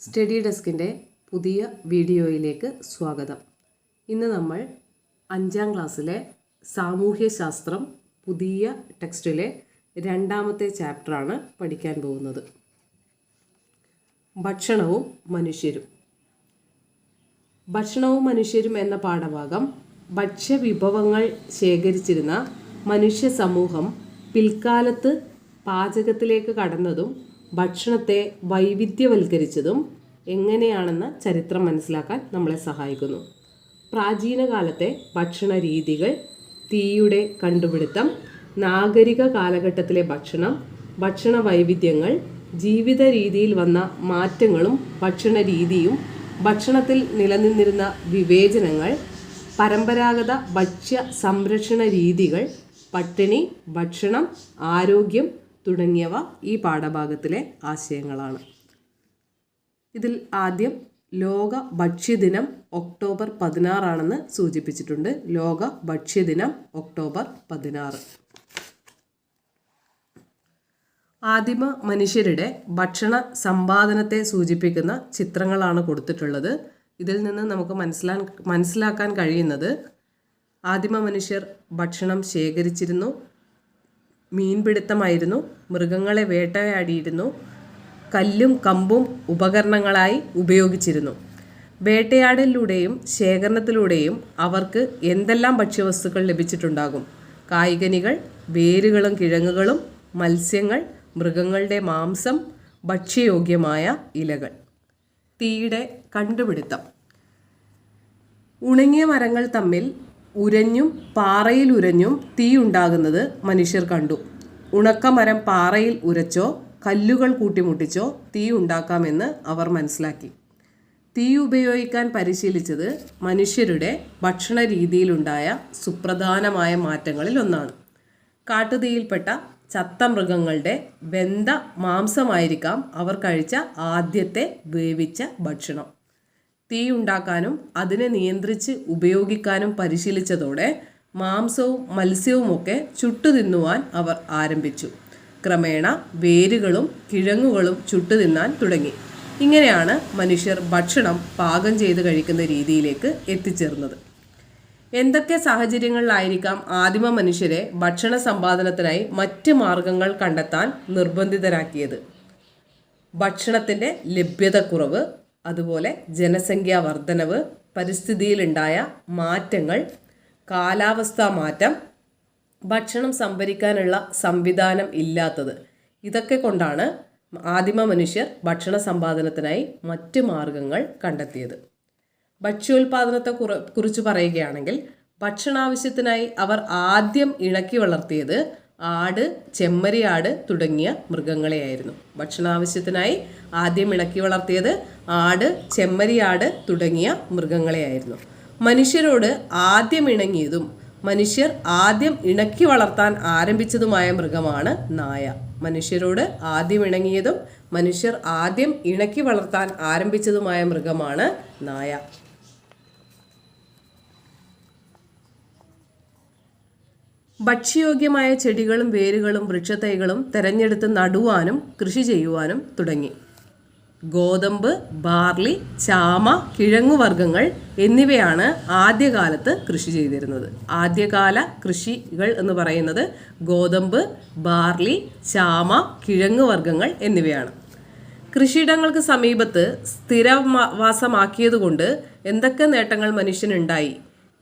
Study ഡെസ്കിന്റെ പുതിയ വീഡിയോയിലേക്ക് സ്വാഗതം. ഇന്ന് നമ്മൾ അഞ്ചാം ക്ലാസ്സിലെ സാമൂഹ്യശാസ്ത്രം പുതിയ ടെക്സ്റ്റിലെ രണ്ടാമത്തെ ചാപ്റ്ററാണ് പഠിക്കാൻ പോകുന്നത്. ഭക്ഷണവും മനുഷ്യരും. ഭക്ഷണവും മനുഷ്യരും എന്ന പാഠഭാഗം ഭക്ഷ്യവിഭവങ്ങൾ ശേഖരിച്ചിരുന്ന മനുഷ്യ സമൂഹം പിൽക്കാലത്ത് പാചകത്തിലേക്ക് കടന്നതും ഭക്ഷണത്തെ വൈവിധ്യവൽക്കരിച്ചതും എങ്ങനെയാണെന്ന ചരിത്രം മനസ്സിലാക്കാൻ നമ്മളെ സഹായിക്കുന്നു. പ്രാചീന കാലത്തെ ഭക്ഷണ രീതികൾ തീയുടെ കണ്ടുപിടുത്തം നാഗരിക കാലഘട്ടത്തിലെ ഭക്ഷണം ഭക്ഷണ വൈവിധ്യങ്ങൾ ജീവിത രീതിയിൽ വന്ന മാറ്റങ്ങളും ഭക്ഷണ രീതിയും ഭക്ഷണത്തിൽ നിലനിന്നിരുന്ന വിവേചനങ്ങൾ പരമ്പരാഗത ഭക്ഷ്യ സംരക്ഷണ രീതികൾ പട്ടിണി ഭക്ഷണം ആരോഗ്യം തുടങ്ങിയവ ഈ പാഠഭാഗത്തിലെ ആശയങ്ങളാണ്. ഇതിൽ ആദ്യം ലോക ഭക്ഷ്യദിനം ഒക്ടോബർ പതിനാറാണെന്ന് സൂചിപ്പിച്ചിട്ടുണ്ട്. ലോക ഭക്ഷ്യദിനം ഒക്ടോബർ പതിനാറ്. ആദിമ മനുഷ്യരുടെ ഭക്ഷണ സമ്പാദനത്തെ സൂചിപ്പിക്കുന്ന ചിത്രങ്ങളാണ് കൊടുത്തിട്ടുള്ളത്. ഇതിൽ നിന്ന് നമുക്ക് മനസ്സിലാ മനസ്സിലാക്കാൻ കഴിയുന്നത് ആദിമ മനുഷ്യർ ഭക്ഷണം ശേഖരിച്ചിരുന്നു. മീൻപിടുത്തമായിരുന്നു. മൃഗങ്ങളെ വേട്ടയാടിയിരുന്നു. കല്ലും കമ്പും ഉപകരണങ്ങളായി ഉപയോഗിച്ചിരുന്നു. വേട്ടയാടലിലൂടെയും ശേഖരണത്തിലൂടെയും അവർക്ക് എന്തെല്ലാം ഭക്ഷ്യവസ്തുക്കൾ ലഭിച്ചിട്ടുണ്ടാകും? കായികനികൾ വേരുകളും കിഴങ്ങുകളും മത്സ്യങ്ങൾ മൃഗങ്ങളുടെ മാംസം ഭക്ഷ്യയോഗ്യമായ ഇലകൾ. തീയുടെ കണ്ടുപിടുത്തം. ഉണങ്ങിയ മരങ്ങൾ തമ്മിൽ ഉരഞ്ഞും പാറയിൽ ഉരഞ്ഞും തീയുണ്ടാകുന്നത് മനുഷ്യർ കണ്ടു. ഉണക്കമരം പാറയിൽ ഉരച്ചോ കല്ലുകൾ കൂട്ടിമുട്ടിച്ചോ തീ ഉണ്ടാക്കാമെന്ന് അവർ മനസ്സിലാക്കി. തീ ഉപയോഗിക്കാൻ പരിശീലിച്ചത് മനുഷ്യരുടെ ഭക്ഷണ രീതിയിലുണ്ടായ സുപ്രധാനമായ മാറ്റങ്ങളിൽ ഒന്നാണ് കാട്ടുതീയിൽപ്പെട്ട ചത്ത മൃഗങ്ങളുടെ വെന്ത മാംസമായിരിക്കാം അവർ കഴിച്ച ആദ്യത്തെ വേവിച്ച ഭക്ഷണം. തീ ഉണ്ടാക്കാനും അതിനെ നിയന്ത്രിച്ച് ഉപയോഗിക്കാനും പരിശീലിച്ചതോടെ മാംസവും മത്സ്യവുമൊക്കെ ചുട്ടു തിന്നുവാൻ അവർ ആരംഭിച്ചു. ക്രമേണ വേരുകളും കിഴങ്ങുകളും ചുട്ടുതിന്നാൻ തുടങ്ങി. ഇങ്ങനെയാണ് മനുഷ്യർ ഭക്ഷണം പാകം ചെയ്ത് കഴിക്കുന്ന രീതിയിലേക്ക് എത്തിച്ചേർന്നത്. എന്തൊക്കെ സാഹചര്യങ്ങളിലായിരിക്കാം ആദിമ മനുഷ്യരെ ഭക്ഷണ സമ്പാദനത്തിനായി മറ്റ് മാർഗങ്ങൾ കണ്ടെത്താൻ നിർബന്ധിതരാക്കിയത്? ഭക്ഷണത്തിന്റെ ലഭ്യതക്കുറവ് അതുപോലെ ജനസംഖ്യാ വർധനവ് പരിസ്ഥിതിയിലുണ്ടായ മാറ്റങ്ങൾ കാലാവസ്ഥാ മാറ്റം ഭക്ഷണം സംഭരിക്കാനുള്ള സംവിധാനം ഇല്ലാത്തത്. ഇതൊക്കെ കൊണ്ടാണ് ആദിമ മനുഷ്യർ ഭക്ഷണ സമ്പാദനത്തിനായി മറ്റ് മാർഗങ്ങൾ കണ്ടെത്തിയത്. ഭക്ഷ്യോൽപാദനത്തെ കുറ കുറിച്ച് പറയുകയാണെങ്കിൽ ഭക്ഷണാവശ്യത്തിനായി അവർ ആദ്യം ഇണക്കി വളർത്തിയത് ആട് ചെമ്മരിയാട് തുടങ്ങിയ മൃഗങ്ങളെയായിരുന്നു. ഭക്ഷണാവശ്യത്തിനായി ആദ്യം ഇണക്കി വളർത്തിയത് ആട് ചെമ്മരിയാട് തുടങ്ങിയ മൃഗങ്ങളെയായിരുന്നു. മനുഷ്യരോട് ആദ്യം ഇണങ്ങിയതും മനുഷ്യർ ആദ്യം ഇണക്കി വളർത്താൻ ആരംഭിച്ചതുമായ മൃഗമാണ് നായ. മനുഷ്യരോട് ആദ്യം ഇണങ്ങിയതും മനുഷ്യർ ആദ്യം ഇണക്കി വളർത്താൻ ആരംഭിച്ചതുമായ മൃഗമാണ് നായ. ഭക്ഷ്യയോഗ്യമായ ചെടികളും വേരുകളും വൃക്ഷത്തൈകളും തെരഞ്ഞെടുത്ത് നടുവാനും കൃഷി ചെയ്യുവാനും തുടങ്ങി. ഗോതമ്പ് ബാർലി ചാമ കിഴങ്ങുവർഗങ്ങൾ എന്നിവയാണ് ആദ്യകാലത്ത് കൃഷി ചെയ്തിരുന്നത്. ആദ്യകാല കൃഷികൾ എന്ന് പറയുന്നത് ഗോതമ്പ് ബാർലി ചാമ കിഴങ്ങുവർഗങ്ങൾ എന്നിവയാണ്. കൃഷിയിടങ്ങൾക്ക് സമീപത്ത് സ്ഥിരവാസമാക്കിയതുകൊണ്ട് എന്തൊക്കെ നേട്ടങ്ങൾ മനുഷ്യനുണ്ടായി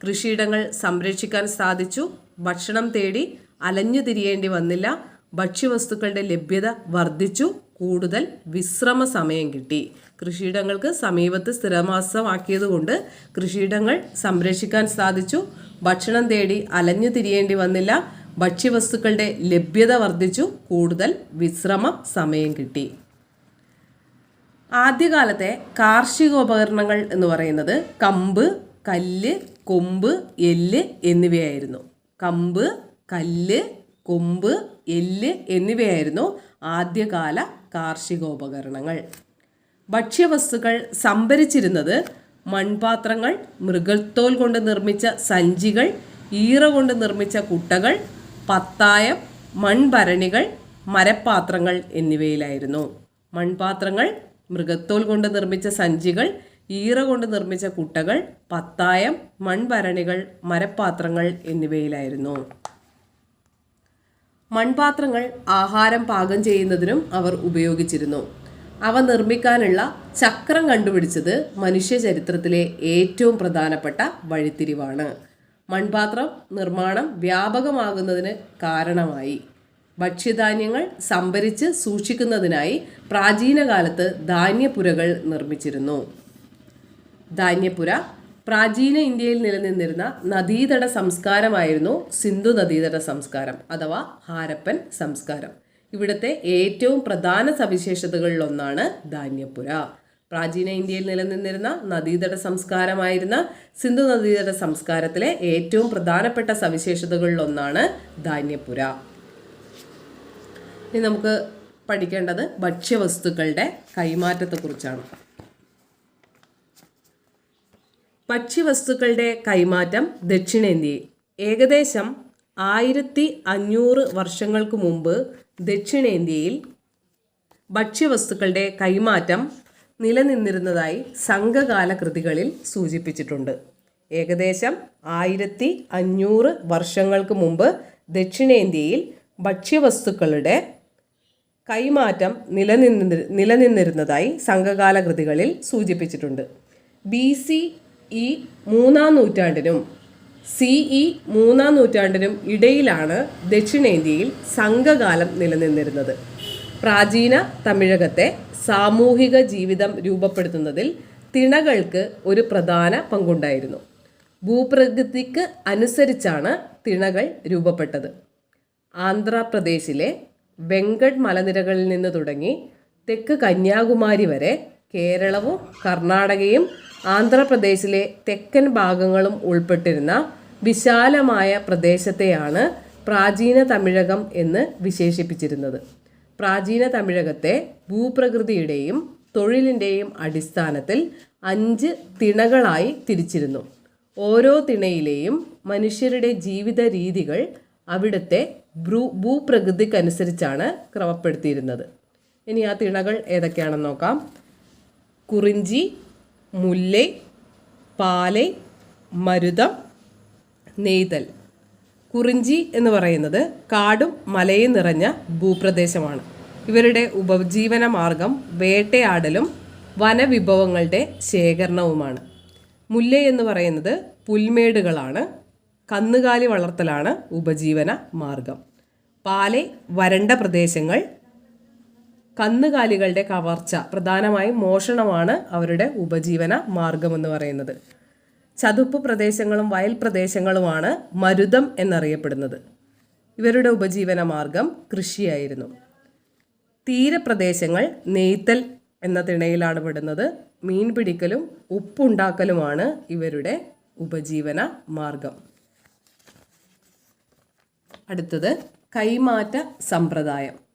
കൃഷിയിടങ്ങൾ സംരക്ഷിക്കാൻ സാധിച്ചു ഭക്ഷണം തേടി അലഞ്ഞു തിരിയേണ്ടി വന്നില്ല. ഭക്ഷ്യവസ്തുക്കളുടെ ലഭ്യത വർദ്ധിച്ചു. കൂടുതൽ വിശ്രമ സമയം കിട്ടി. കൃഷിയിടങ്ങൾക്ക് സമീപത്ത് സ്ഥിരമാസമാക്കിയതുകൊണ്ട് കൃഷിയിടങ്ങൾ സംരക്ഷിക്കാൻ സാധിച്ചു. ഭക്ഷണം തേടി അലഞ്ഞു തിരിയേണ്ടി വന്നില്ല. ഭക്ഷ്യവസ്തുക്കളുടെ ലഭ്യത വർദ്ധിച്ചു. കൂടുതൽ വിശ്രമ സമയം കിട്ടി. ആദ്യകാലത്തെ കാർഷികോപകരണങ്ങൾ എന്ന് പറയുന്നത് കമ്പ് കല്ല് കൊമ്പ് എല്ല് എന്നിവയായിരുന്നു. കമ്പ് കല്ല് കൊമ്പ് എല്ല് എന്നിവയായിരുന്നു ആദ്യകാല കാർഷികോപകരണങ്ങൾ. ഭക്ഷ്യവസ്തുക്കൾ സംഭരിച്ചിരുന്നത് മൺപാത്രങ്ങൾ മൃഗത്തോൽ കൊണ്ട് നിർമ്മിച്ച സഞ്ചികൾ ഈറ കൊണ്ട് നിർമ്മിച്ച കുട്ടകൾ പത്തായം മൺഭരണികൾ മരപ്പാത്രങ്ങൾ എന്നിവയിലായിരുന്നു. മൺപാത്രങ്ങൾ മൃഗത്തോൽ കൊണ്ട് നിർമ്മിച്ച സഞ്ചികൾ ഈറ കൊണ്ട് നിർമ്മിച്ച കുട്ടകൾ പത്തായം മൺഭരണികൾ മരപ്പാത്രങ്ങൾ എന്നിവയിലായിരുന്നു. മൺപാത്രങ്ങൾ ആഹാരം പാകം ചെയ്യുന്നതിനും അവർ ഉപയോഗിച്ചിരുന്നു. അവ നിർമ്മിക്കാനുള്ള ചക്രം കണ്ടുപിടിച്ചത് മനുഷ്യ ചരിത്രത്തിലെ ഏറ്റവും പ്രധാനപ്പെട്ട വഴിത്തിരിവാണ്. മൺപാത്രം നിർമ്മാണം വ്യാപകമാകുന്നതിന് കാരണമായി. ഭക്ഷ്യധാന്യങ്ങൾ സംഭരിച്ച് സൂക്ഷിക്കുന്നതിനായി പ്രാചീനകാലത്ത് ധാന്യപുരകൾ നിർമ്മിച്ചിരുന്നു. ധാന്യപുര പ്രാചീന ഇന്ത്യയിൽ നിലനിന്നിരുന്ന നദീതട സംസ്കാരമായിരുന്നു സിന്ധു നദീതട സംസ്കാരം അഥവാ ഹാരപ്പൻ സംസ്കാരം. ഇവിടുത്തെ ഏറ്റവും പ്രധാന സവിശേഷതകളിലൊന്നാണ് ധാന്യപുര പ്രാചീന ഇന്ത്യയിൽ നിലനിന്നിരുന്ന നദീതട സംസ്കാരമായിരുന്ന സിന്ധു നദീതട സംസ്കാരത്തിലെ ഏറ്റവും പ്രധാനപ്പെട്ട സവിശേഷതകളിലൊന്നാണ് ധാന്യപുര ഇനി നമുക്ക് പഠിക്കേണ്ടത് ഭക്ഷ്യവസ്തുക്കളുടെ കൈമാറ്റത്തെക്കുറിച്ചാണ്. ഭക്ഷ്യവസ്തുക്കളുടെ കൈമാറ്റം ദക്ഷിണേന്ത്യയിൽ. ഏകദേശം ആയിരത്തി അഞ്ഞൂറ് വർഷങ്ങൾക്ക് മുമ്പ് ദക്ഷിണേന്ത്യയിൽ ഭക്ഷ്യവസ്തുക്കളുടെ കൈമാറ്റം നിലനിന്നിരുന്നതായി സംഘകാല കൃതികളിൽ സൂചിപ്പിച്ചിട്ടുണ്ട്. ഏകദേശം ആയിരത്തി അഞ്ഞൂറ് വർഷങ്ങൾക്ക് മുമ്പ് ദക്ഷിണേന്ത്യയിൽ ഭക്ഷ്യവസ്തുക്കളുടെ കൈമാറ്റം നിലനിന്നി നിലനിന്നിരുന്നതായി സംഘകാല കൃതികളിൽ സൂചിപ്പിച്ചിട്ടുണ്ട്. ബി സി ഇ മൂന്നാം നൂറ്റാണ്ടിനും സി ഇ മൂന്നാം നൂറ്റാണ്ടിനും ഇടയിലാണ് ദക്ഷിണേന്ത്യയിൽ സംഘകാലം നിലനിന്നിരുന്നത്. പ്രാചീന തമിഴകത്തെ സാമൂഹിക ജീവിതം രൂപപ്പെടുത്തുന്നതിൽ തിണകൾക്ക് ഒരു പ്രധാന പങ്കുണ്ടായിരുന്നു. ഭൂപ്രകൃതിക്ക് അനുസരിച്ചാണ് തിണകൾ രൂപപ്പെട്ടത്. ആന്ധ്രാപ്രദേശിലെ വെങ്കട് മലനിരകളിൽ നിന്ന് തുടങ്ങി തെക്ക് കന്യാകുമാരി വരെ കേരളവും കർണാടകയും ആന്ധ്രാപ്രദേശിലെ തെക്കൻ ഭാഗങ്ങളും ഉൾപ്പെട്ടിരുന്ന വിശാലമായ പ്രദേശത്തെയാണ് പ്രാചീന തമിഴകം എന്ന് വിശേഷിപ്പിച്ചിരുന്നത്. പ്രാചീന തമിഴകത്തെ ഭൂപ്രകൃതിയുടെയും തൊഴിലിന്റെയും അടിസ്ഥാനത്തിൽ അഞ്ച് തിണകളായി തിരിച്ചിരുന്നു. ഓരോ തിണയിലെയും മനുഷ്യരുടെ ജീവിത രീതികൾ അവിടുത്തെ ഭ്രൂ ഭൂപ്രകൃതിക്കനുസരിച്ചാണ് ക്രമപ്പെടുത്തിയിരുന്നത്. ഇനി ആ തിണകൾ ഏതൊക്കെയാണെന്ന് നോക്കാം. കുറിഞ്ചി മുല്ലൈ പാലൈ മരുതം നെയ്തൽ. കുറിഞ്ചി എന്ന് പറയുന്നത് കാടും മലയും നിറഞ്ഞ ഭൂപ്രദേശമാണ്. ഇവരുടെ ഉപജീവന മാർഗം വേട്ടയാടലും വനവിഭവങ്ങളുടെ ശേഖരണവുമാണ്. മുല്ല എന്ന് പറയുന്നത് പുൽമേടുകളാണ്. കന്നുകാലി വളർത്തലാണ് ഉപജീവന മാർഗം. പാലെ വരണ്ട പ്രദേശങ്ങൾ കന്നുകാലികളുടെ കവർച്ച പ്രധാനമായും മോഷണമാണ് അവരുടെ ഉപജീവന മാർഗമെന്ന് പറയുന്നത്. ചതുപ്പ് പ്രദേശങ്ങളും വയൽ പ്രദേശങ്ങളുമാണ് മരുതം എന്നറിയപ്പെടുന്നത്. ഇവരുടെ ഉപജീവന മാർഗം കൃഷിയായിരുന്നു. തീരപ്രദേശങ്ങൾ നെയ്ത്തൽ എന്ന തിണയിലാണ് പെടുന്നത്. മീൻ പിടിക്കലും ഉപ്പുണ്ടാക്കലുമാണ് ഇവരുടെ ഉപജീവന മാർഗം. അടുത്തത് കൈമാറ്റ സമ്പ്രദായം.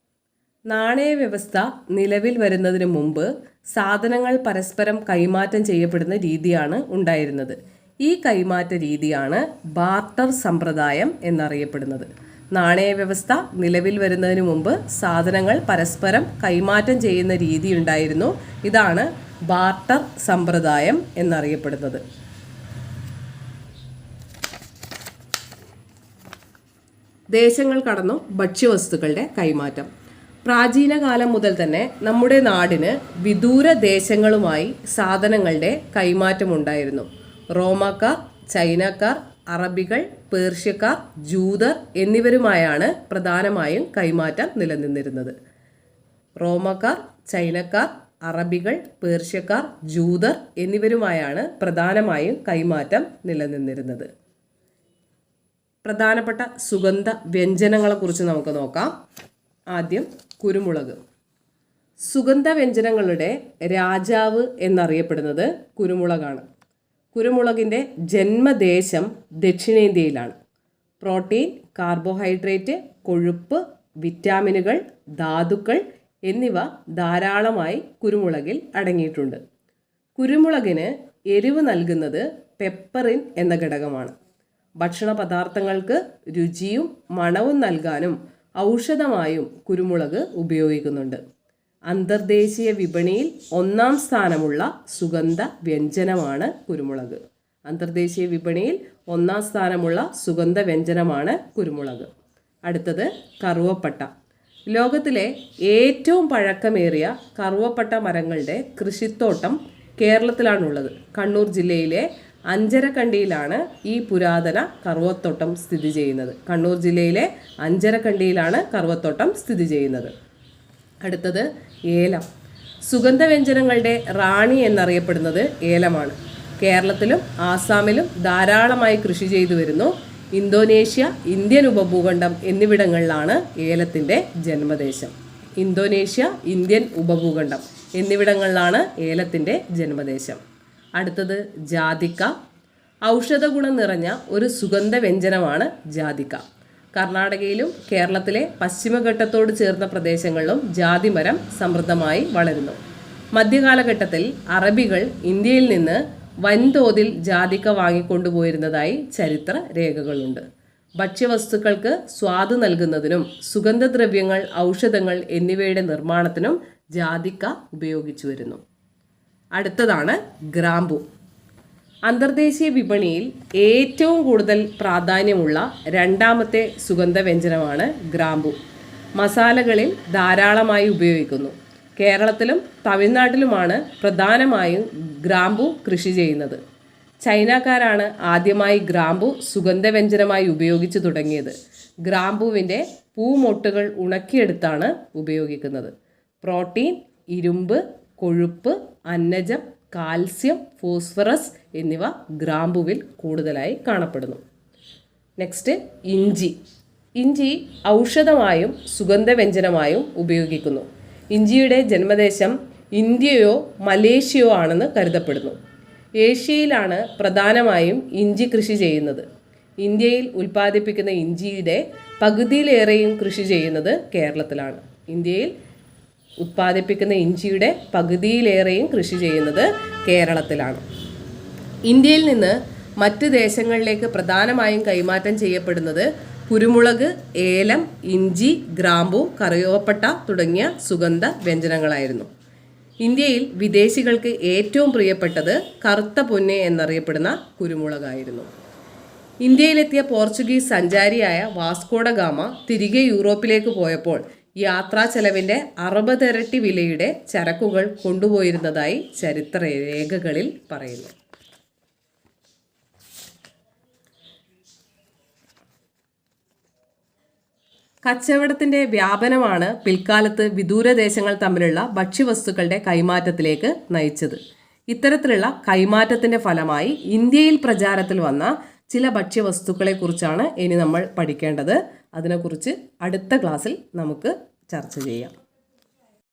നാണയ വ്യവസ്ഥ നിലവിൽ വരുന്നതിന് മുമ്പ് സാധനങ്ങൾ പരസ്പരം കൈമാറ്റം ചെയ്യപ്പെടുന്ന രീതിയാണ് ഉണ്ടായിരുന്നത്. ഈ കൈമാറ്റ രീതിയാണ് ബാർട്ടർ സമ്പ്രദായം എന്നറിയപ്പെടുന്നത്. നാണയ വ്യവസ്ഥ നിലവിൽ വരുന്നതിന് മുമ്പ് സാധനങ്ങൾ പരസ്പരം കൈമാറ്റം ചെയ്യുന്ന രീതി ഉണ്ടായിരുന്നു. ഇതാണ് ബാർട്ടർ സമ്പ്രദായം എന്നറിയപ്പെടുന്നത്. ദേശങ്ങൾ കടന്നു ഭക്ഷ്യവസ്തുക്കളുടെ കൈമാറ്റം. പ്രാചീന കാലം മുതൽ തന്നെ നമ്മുടെ നാടിന് വിദൂര ദേശങ്ങളുമായി സാധനങ്ങളുടെ കൈമാറ്റമുണ്ടായിരുന്നു. റോമാക്കാർ ചൈനക്കാർ അറബികൾ പേർഷ്യക്കാർ ജൂതർ എന്നിവരുമായാണ് പ്രധാനമായും കൈമാറ്റം നിലനിന്നിരുന്നത്. റോമാക്കാർ ചൈനക്കാർ അറബികൾ പേർഷ്യക്കാർ ജൂതർ എന്നിവരുമായാണ് പ്രധാനമായും കൈമാറ്റം നിലനിന്നിരുന്നത്. പ്രധാനപ്പെട്ട സുഗന്ധ വ്യഞ്ജനങ്ങളെക്കുറിച്ച് നമുക്ക് നോക്കാം. ആദ്യം കുരുമുളക്. സുഗന്ധവ്യഞ്ജനങ്ങളുടെ രാജാവ് എന്നറിയപ്പെടുന്നത് കുരുമുളകാണ്. കുരുമുളകിന്റെ ജന്മദേശം ദക്ഷിണേന്ത്യയിലാണ്. പ്രോട്ടീൻ കാർബോഹൈഡ്രേറ്റ് കൊഴുപ്പ് വിറ്റാമിനുകൾ ധാതുക്കൾ എന്നിവ ധാരാളമായി കുരുമുളകിൽ അടങ്ങിയിട്ടുണ്ട്. കുരുമുളകിന് എരിവ് നൽകുന്നത് പെപ്പറിൻ എന്ന ഘടകമാണ്. ഭക്ഷണ പദാർത്ഥങ്ങൾക്ക് രുചിയും മണവും നൽകാനും ഔഷധമായും കുരുമുളക് ഉപയോഗിക്കുന്നുണ്ട്. അന്തർദേശീയ വിപണിയിൽ ഒന്നാം സ്ഥാനമുള്ള സുഗന്ധ വ്യഞ്ജനമാണ് കുരുമുളക്. അന്തർദേശീയ വിപണിയിൽ ഒന്നാം സ്ഥാനമുള്ള സുഗന്ധ വ്യഞ്ജനമാണ് കുരുമുളക്. അടുത്തത് കറുവപ്പട്ട. ലോകത്തിലെ ഏറ്റവും പഴക്കമേറിയ കറുവപ്പട്ട മരങ്ങളുടെ കൃഷിത്തോട്ടം കേരളത്തിലാണുള്ളത്. കണ്ണൂർ ജില്ലയിലെ അഞ്ചരക്കണ്ടിയിലാണ് ഈ പുരാതന കറുവത്തോട്ടം സ്ഥിതി ചെയ്യുന്നത്. കണ്ണൂർ ജില്ലയിലെ അഞ്ചരക്കണ്ടിയിലാണ് കറുവത്തോട്ടം സ്ഥിതി ചെയ്യുന്നത്. അടുത്തത് ഏലം. സുഗന്ധവ്യഞ്ജനങ്ങളുടെ റാണി എന്നറിയപ്പെടുന്നത് ഏലമാണ്. കേരളത്തിലും ആസാമിലും ധാരാളമായി കൃഷി ചെയ്തു വരുന്നു. ഇന്തോനേഷ്യ ഇന്ത്യൻ ഉപഭൂഖണ്ഡം എന്നിവിടങ്ങളിലാണ് ഏലത്തിന്റെ ജന്മദേശം. ഇന്തോനേഷ്യ ഇന്ത്യൻ ഉപഭൂഖണ്ഡം എന്നിവിടങ്ങളിലാണ് ഏലത്തിന്റെ ജന്മദേശം. അടുത്തത് ജാതിക്ക. ഔഷധ ഗുണം നിറഞ്ഞ ഒരു സുഗന്ധ വ്യഞ്ജനമാണ് ജാതിക്ക. കർണാടകയിലും കേരളത്തിലെ പശ്ചിമഘട്ടത്തോട് ചേർന്ന പ്രദേശങ്ങളിലും ജാതിമരം സമൃദ്ധമായി വളരുന്നു. മധ്യകാലഘട്ടത്തിൽ അറബികൾ ഇന്ത്യയിൽ നിന്ന് വൻതോതിൽ ജാതിക്ക വാങ്ങിക്കൊണ്ടുപോയിരുന്നതായി ചരിത്ര രേഖകളുണ്ട്. ഭക്ഷ്യവസ്തുക്കൾക്ക് സ്വാദ് നൽകുന്നതിനും സുഗന്ധദ്രവ്യങ്ങൾ ഔഷധങ്ങൾ എന്നിവയുടെ നിർമ്മാണത്തിനും ജാതിക്ക ഉപയോഗിച്ചു വരുന്നു അടുത്തതാണ് ഗ്രാമ്പു. അന്തർദേശീയ വിപണിയിൽ ഏറ്റവും കൂടുതൽ പ്രാധാന്യമുള്ള രണ്ടാമത്തെ സുഗന്ധവ്യഞ്ജനമാണ് ഗ്രാമ്പു. മസാലകളിൽ ധാരാളമായി ഉപയോഗിക്കുന്നു. കേരളത്തിലും തമിഴ്നാട്ടിലുമാണ് പ്രധാനമായും ഗ്രാമ്പു കൃഷി ചെയ്യുന്നത്. ചൈനക്കാരാണ് ആദ്യമായി ഗ്രാമ്പു സുഗന്ധവ്യഞ്ജനമായി ഉപയോഗിച്ചു തുടങ്ങിയത്. ഗ്രാമ്പുവിന്റെ പൂമൊട്ടുകൾ ഉണക്കിയെടുത്താണ് ഉപയോഗിക്കുന്നത്. പ്രോട്ടീൻ ഇരുമ്പ് കൊഴുപ്പ് അന്നജം കാൽസ്യം ഫോസ്ഫറസ് എന്നിവ ഗ്രാമ്പുവിൽ കൂടുതലായി കാണപ്പെടുന്നു. നെക്സ്റ്റ് ഇഞ്ചി. ഇഞ്ചി ഔഷധമായും സുഗന്ധവ്യഞ്ജനമായും ഉപയോഗിക്കുന്നു. ഇഞ്ചിയുടെ ജന്മദേശം ഇന്ത്യയോ മലേഷ്യയോ ആണെന്ന് കരുതപ്പെടുന്നു. ഏഷ്യയിലാണ് പ്രധാനമായും ഇഞ്ചി കൃഷി ചെയ്യുന്നത്. ഇന്ത്യയിൽ ഉൽപ്പാദിപ്പിക്കുന്ന ഇഞ്ചിയുടെ പകുതിയിലേറെയും കൃഷി ചെയ്യുന്നത് കേരളത്തിലാണ്. ഇന്ത്യയിൽ ഉത്പാദിപ്പിക്കുന്ന ഇഞ്ചിയുടെ പകുതിയിലേറെയും കൃഷി ചെയ്യുന്നത് കേരളത്തിലാണ്. ഇന്ത്യയിൽ നിന്ന് മറ്റ് ദേശങ്ങളിലേക്ക് പ്രധാനമായും കൈമാറ്റം ചെയ്യപ്പെടുന്നത് കുരുമുളക് ഏലം ഇഞ്ചി ഗ്രാമ്പു കറിയോപ്പട്ട തുടങ്ങിയ സുഗന്ധ വ്യഞ്ജനങ്ങളായിരുന്നു. ഇന്ത്യയിൽ വിദേശികൾക്ക് ഏറ്റവും പ്രിയപ്പെട്ടത് കറുത്ത പൊന്നെ എന്നറിയപ്പെടുന്ന കുരുമുളകായിരുന്നു. ഇന്ത്യയിലെത്തിയ പോർച്ചുഗീസ് സഞ്ചാരിയായ വാസ്കോഡ ഗാമ തിരികെ യൂറോപ്പിലേക്ക് പോയപ്പോൾ യാത്രാ ചെലവിന്റെ അറുപതിരട്ടി വിലയുടെ ചരക്കുകൾ കൊണ്ടുപോയിരുന്നതായി ചരിത്ര രേഖകളിൽ പറയുന്നു. കച്ചവടത്തിന്റെ വ്യാപനമാണ് പിൽക്കാലത്ത് വിദൂരദേശങ്ങൾ തമ്മിലുള്ള ഭക്ഷ്യവസ്തുക്കളുടെ കൈമാറ്റത്തിലേക്ക് നയിച്ചത്. ഇത്തരത്തിലുള്ള കൈമാറ്റത്തിന്റെ ഫലമായി ഇന്ത്യയിൽ പ്രചാരത്തിൽ വന്ന ചില ഭക്ഷ്യവസ്തുക്കളെക്കുറിച്ചാണ് ഇനി നമ്മൾ പഠിക്കേണ്ടത്. അതിനെക്കുറിച്ച് അടുത്ത ക്ലാസ്സിൽ നമുക്ക് ചർച്ച ചെയ്യാം.